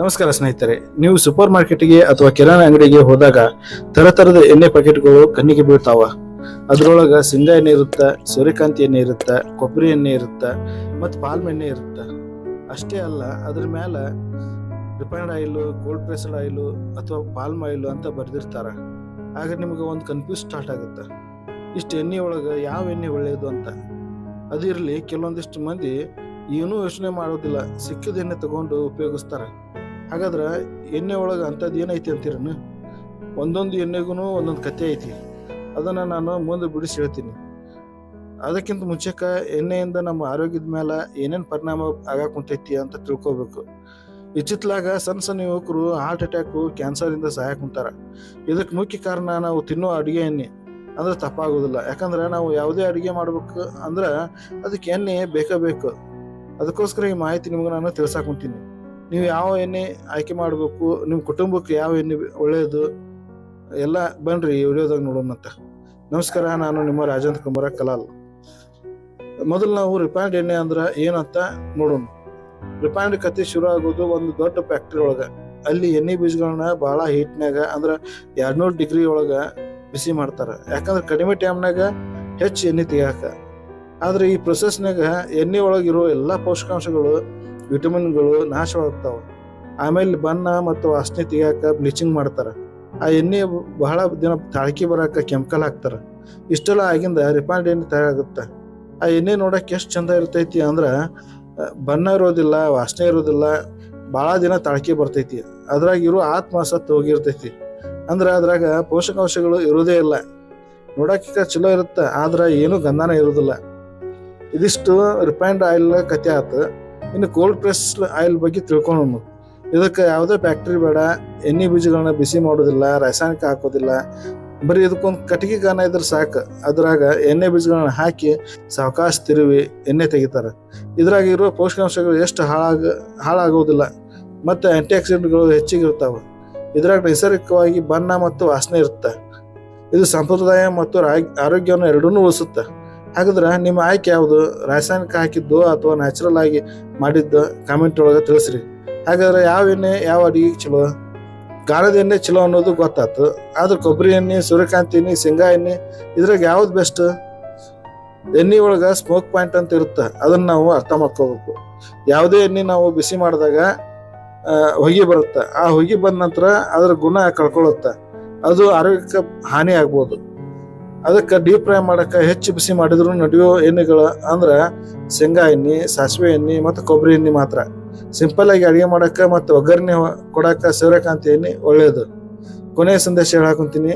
ನಮಸ್ಕಾರ ಸ್ನೇಹಿತರೆ, ನೀವು ಸೂಪರ್ ಮಾರ್ಕೆಟ್ಗೆ ಅಥವಾ ಕಿರಾಣಿ ಅಂಗಡಿಗೆ ಹೋದಾಗ ತರತರದ ಎಣ್ಣೆ ಪ್ಯಾಕೆಟ್ಗಳು ಕಣ್ಣಿಗೆ ಬೀಳ್ತಾವ. ಅದ್ರೊಳಗ ಶೇಂಗಾ ಎಣ್ಣೆ ಇರುತ್ತ, ಸೂರ್ಯಕಾಂತಿ ಎಣ್ಣೆ ಇರುತ್ತ, ಕೊಬ್ಬರಿ ಎಣ್ಣೆ ಇರುತ್ತ, ಮತ್ತು ಪಾಲ್ಮ್ ಎಣ್ಣೆ ಇರುತ್ತ? ಅಷ್ಟೇ ಅಲ್ಲ, ಅದ್ರ ಮ್ಯಾಲ refined oil cold pressed oil ಅಥವಾ ಪಾಲ್ಮ್ ಆಯಿಲು ಅಂತ ಬರೆದಿರ್ತಾರ. ಆಗ ನಿಮಗೆ ಒಂದು ಕನ್ಫ್ಯೂಸ್ ಸ್ಟಾರ್ಟ್ ಆಗುತ್ತೆ. ಇಷ್ಟು ಎಣ್ಣೆ ಒಳಗೆ ಯಾವ ಎಣ್ಣೆ ಒಳ್ಳೆಯದು ಅಂತ? ಅದಿರಲಿ ಕೆಲವೊಂದಿಷ್ಟು ಮಂದಿ ಏನೂ ಯೋಚನೆ ಮಾಡೋದಿಲ್ಲ, ಸಿಕ್ಕಿದ ಎಣ್ಣೆ ತಗೊಂಡು ಉಪಯೋಗಿಸ್ತಾರ. ಹಾಗಾದ್ರೆ ಎಣ್ಣೆ ಒಳಗೆ ಅಂಥದ್ದು ಏನೈತಿ ಅಂತೀರನು ಒಂದೊಂದು ಎಣ್ಣೆಗೂ ಒಂದೊಂದು ಕತೆ ಐತಿ. ಅದನ್ನು ನಾನು ಮುಂದೆ ಬಿಡಿಸಿ ಹೇಳ್ತೀನಿ. ಅದಕ್ಕಿಂತ ಮುಂಚೆಕ ಎಣ್ಣೆಯಿಂದ ನಮ್ಮ ಆರೋಗ್ಯದ ಮೇಲೆ ಏನೇನು ಪರಿಣಾಮ ಆಗಕ್ಕೆ ಕುಂತೈತಿ ಅಂತ ತಿಳ್ಕೊಬೇಕು. ಇಚ್ಚಿತ್ಲಾಗ ಸಣ್ಣ ಸಣ್ಣ ಯುವಕರು ಹಾರ್ಟ್ ಅಟ್ಯಾಕು ಕ್ಯಾನ್ಸರಿಂದ ಸಹಾಯ ಕುಂತಾರ ಇದಕ್ಕೆ ಮುಖ್ಯ ಕಾರಣ ನಾವು ತಿನ್ನೋ ಅಡುಗೆ ಎಣ್ಣೆ. ಅಂದ್ರೆ ತಪ್ಪಾಗೋದಿಲ್ಲ. ಯಾಕಂದ್ರೆ ನಾವು ಯಾವುದೇ ಅಡುಗೆ ಮಾಡ್ಬೇಕು ಅಂದ್ರೆ ಅದಕ್ಕೆ ಎಣ್ಣೆ ಬೇಕೇ ಬೇಕು. ಅದಕ್ಕೋಸ್ಕರ ಈ ಮಾಹಿತಿ ನಿಮ್ಗೆ ನಾನು ತಿಳ್ಸಾಕ್ ಕುಂತೀನಿ ನೀವು ಯಾವ ಎಣ್ಣೆ ಆಯ್ಕೆ ಮಾಡಬೇಕು, ನಿಮ್ಮ ಕುಟುಂಬಕ್ಕೆ ಯಾವ ಎಣ್ಣೆ ಒಳ್ಳೆಯದು ಎಲ್ಲ ಬನ್ನಿರಿ ಈ ವಿಡಿಯೋದಾಗ ನೋಡೋಣಂತ ನಮಸ್ಕಾರ, ನಾನು ನಿಮ್ಮ ರಾಜೇಂದ್ರ ಕುಮಾರ ಕಲಾಲ್. ಮೊದಲು ನಾವು ರಿಫೈನ್ಡ್ ಎಣ್ಣೆ ಅಂದ್ರೆ ಏನಂತ ನೋಡೋಣ. ರಿಫೈನ್ಡ್ ಕತೆ ಶುರು ಆಗೋದು ಒಂದು ದೊಡ್ಡ ಫ್ಯಾಕ್ಟ್ರಿ ಒಳಗೆ. ಅಲ್ಲಿ ಎಣ್ಣೆ ಬೀಜಗಳನ್ನ ಭಾಳ ಹೀಟ್ನಾಗ ಅಂದ್ರೆ ಎರಡ್ನೂರು ಡಿಗ್ರಿ ಒಳಗೆ ಬಿಸಿ ಮಾಡ್ತಾರೆ. ಯಾಕಂದ್ರೆ ಕಡಿಮೆ ಟೈಮ್ನಾಗ ಹೆಚ್ಚು ಎಣ್ಣೆ ತೆಗಿಯಾಕ. ಆದ್ರೆ ಈ ಪ್ರೊಸೆಸ್ನಾಗ ಎಣ್ಣೆ ಒಳಗಿರೋ ಎಲ್ಲ ಪೋಷಕಾಂಶಗಳು ವಿಟಮಿನ್ಗಳು ನಾಶವಾಗ್ತಾವೆ. ಆಮೇಲೆ ಬಣ್ಣ ಮತ್ತು ವಾಸನೆ ತೆಗಿಯಾಕ ಬ್ಲೀಚಿಂಗ್ ಮಾಡ್ತಾರೆ. ಆ ಎಣ್ಣೆ ಬಹಳ ದಿನ ತಾಳ್ಕಿ ಬರಾಕ ಕೆಮಿಕಲ್ ಹಾಕ್ತಾರೆ. ಇಷ್ಟೆಲ್ಲ ಆಗಿಂದ ರಿಫೈನ್ಡ್ ಎಣ್ಣೆ ತಯಾರಾಗುತ್ತೆ. ಆ ಎಣ್ಣೆ ನೋಡಕ್ಕೆ ಎಷ್ಟು ಚಂದ ಇರ್ತೈತಿ ಅಂದ್ರೆ ಬಣ್ಣ ಇರೋದಿಲ್ಲ, ವಾಸನೆ ಇರೋದಿಲ್ಲ ಭಾಳ ದಿನ ತಾಳ್ಕಿ ಬರ್ತೈತಿ. ಅದ್ರಾಗ ಇರೋ ಆತ್ಮ ಸತ್ತು ಹೋಗಿರ್ತೈತಿ. ಅಂದ್ರೆ ಅದ್ರಾಗ ಪೋಷಕಾಂಶಗಳು ಇರೋದೇ ಇಲ್ಲ. ನೋಡಕ್ಕೆ ಚಲೋ ಇರುತ್ತೆ, ಆದ್ರೆ ಏನೂ ಗಂಧನ ಇರೋದಿಲ್ಲ. ಇದಿಷ್ಟು ರಿಫೈನ್ಡ್ ಆಯಿಲ್ ಕತೆ ಆತು. ಇನ್ನು ಕೋಲ್ಡ್ ಪ್ರೆಸ್ ಆಯಿಲ್ ಬಗ್ಗೆ ತಿಳ್ಕೊಳ್ಳೋಣ ಇದಕ್ಕೆ ಯಾವುದೇ ಫ್ಯಾಕ್ಟ್ರಿ ಬೇಡ, ಎಣ್ಣೆ ಬೀಜಗಳನ್ನ ಬಿಸಿ ಮಾಡೋದಿಲ್ಲ, ರಾಸಾಯನಿಕ ಹಾಕೋದಿಲ್ಲ. ಬರೀ ಇದಕ್ಕೊಂದು ಕಟ್ಟಿಗೆ ಗಾನ ಇದ್ರೆ ಸಾಕು. ಅದ್ರಾಗ ಎಣ್ಣೆ ಬೀಜಗಳನ್ನ ಹಾಕಿ ಸಾವಕಾಶ ತಿರುವಿ, ಎಣ್ಣೆ ತೆಗಿತಾರೆ. ಇದ್ರಾಗ ಇರುವ ಪೋಷಕಾಂಶಗಳು ಎಷ್ಟು ಹಾಳಾಗ ಹಾಳಾಗೋದಿಲ್ಲ. ಮತ್ತು ಆ್ಯಂಟಿ ಆಕ್ಸಿಡೆಂಟ್ಗಳು ಹೆಚ್ಚಿಗೆ ಇರ್ತಾವೆ. ಇದ್ರಾಗ ನೈಸರ್ಗಿಕವಾಗಿ ಬಣ್ಣ ಮತ್ತು ವಾಸನೆ ಇರುತ್ತೆ. ಇದು ಸಂಪ್ರದಾಯ ಮತ್ತು ಆರೋಗ್ಯವನ್ನು ಎರಡನ್ನೂ ಉಳಿಸುತ್ತೆ. ಹಾಗಾದ್ರೆ ನಿಮ್ಮ ಆಯ್ಕೆ ಯಾವುದು? ರಾಸಾಯನಿಕ ಹಾಕಿದ್ದು ಅಥವಾ ನ್ಯಾಚುರಲ್ ಆಗಿ ಮಾಡಿದ್ದು ಕಾಮೆಂಟ್ ಒಳಗೆ ತಿಳಿಸ್ರಿ. ಹಾಗಾದ್ರೆ ಯಾವ ಎಣ್ಣೆ ಯಾವ ಅಡಿಗೆ ಚಲೋ? ಗಾರದ ಎಣ್ಣೆ ಚಲೋ ಅನ್ನೋದು ಗೊತ್ತಾತು. ಆದ್ರೆ ಕೊಬ್ಬರಿ ಎಣ್ಣೆ, ಸೂರ್ಯಕಾಂತಿ ಎಣ್ಣೆ, ಶೇಂಗಾ ಎಣ್ಣೆ, ಇದ್ರಾಗ ಯಾವ್ದು ಬೆಸ್ಟ್ ಎಣ್ಣೆ ಒಳಗೆ ಸ್ಮೋಕ್ ಪಾಯಿಂಟ್ ಅಂತ ಇರುತ್ತೆ. ಅದನ್ನ ನಾವು ಅರ್ಥ ಮಾಡ್ಕೋಬೇಕು. ಯಾವುದೇ ಎಣ್ಣೆ ನಾವು ಬಿಸಿ ಮಾಡಿದಾಗ ಹೊಗೆ ಬರುತ್ತೆ. ಆ ಹೊಗೆ ಬಂದ ನಂತರ ಅದರ ಗುಣ ಕಳ್ಕೊಳ್ಳುತ್ತೆ. ಅದು ಆರೋಗ್ಯಕ್ಕೆ ಹಾನಿ ಆಗ್ಬೋದು. ಅದಕ್ಕೆ ಡೀಪ್ ಫ್ರೈ ಮಾಡಕ್ಕೆ ಹೆಚ್ಚು ಬಿಸಿ ಮಾಡಿದ್ರು ನಡೆಯೋ ಎಣ್ಣೆಗಳು, ಅಂದ್ರೆ ಶೇಂಗಾ ಎಣ್ಣೆ, ಸಾಸಿವೆ ಎಣ್ಣೆ ಮತ್ತು ಕೊಬ್ಬರಿ ಎಣ್ಣೆ ಮಾತ್ರ. ಸಿಂಪಲ್ ಆಗಿ ಅಡುಗೆ ಮಾಡೋಕೆ ಮತ್ತು ಒಗ್ಗರಣೆ ಕೊಡೋಕೆ ಸೂರ್ಯಕಾಂತಿ ಎಣ್ಣೆ ಒಳ್ಳೆಯದು ಕೊನೆಯ ಸಂದೇಶ ಹೇಳಾಕೊಂತೀನಿ,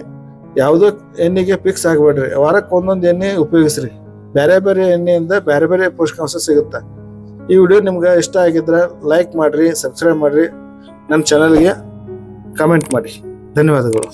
ಯಾವುದೋ ಎಣ್ಣೆಗೆ ಫಿಕ್ಸ್ ಆಗಬೇಡ್ರಿ. ವಾರಕ್ಕೆ ಒಂದೊಂದು ಎಣ್ಣೆ ಉಪಯೋಗಿಸ್ರಿ. ಬೇರೆ ಬೇರೆ ಎಣ್ಣೆಯಿಂದ ಬೇರೆ ಬೇರೆ ಪೋಷಕಾಂಶ ಸಿಗುತ್ತೆ. ಈ ವಿಡಿಯೋ ನಿಮ್ಗೆ ಇಷ್ಟ ಆಗಿದ್ರೆ ಲೈಕ್ ಮಾಡಿರಿ ಸಬ್ಸ್ಕ್ರೈಬ್ ಮಾಡಿರಿ. ನನ್ನ ಚಾನಲ್ಗೆ ಕಮೆಂಟ್ ಮಾಡಿ. ಧನ್ಯವಾದಗಳು.